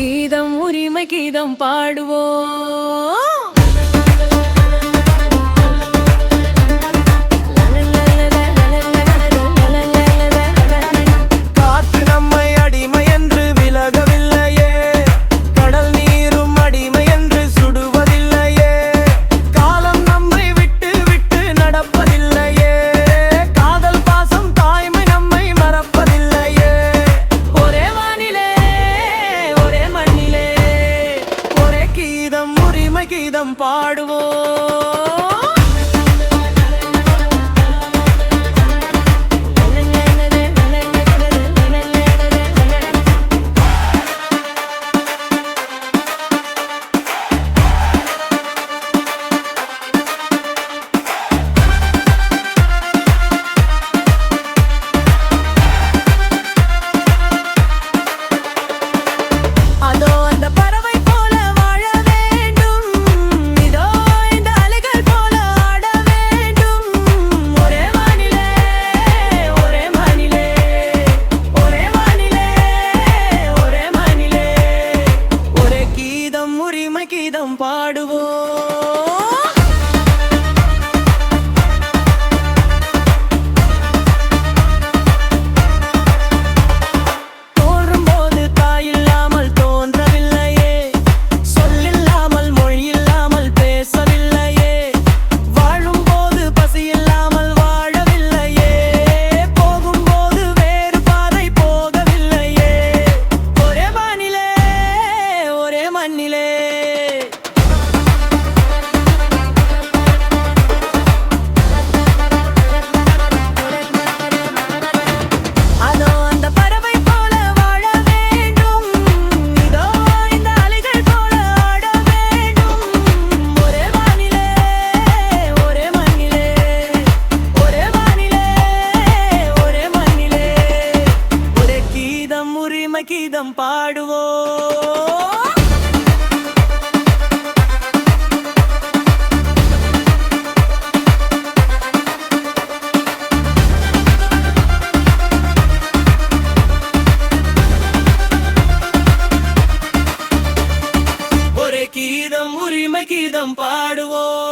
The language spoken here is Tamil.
கீதம் உரிமை கீதம் பாடுவோம். பாடும் உரிமை கீதம் பாடுவோம் கீதம் உரிமை கீதம் பாடுவோம்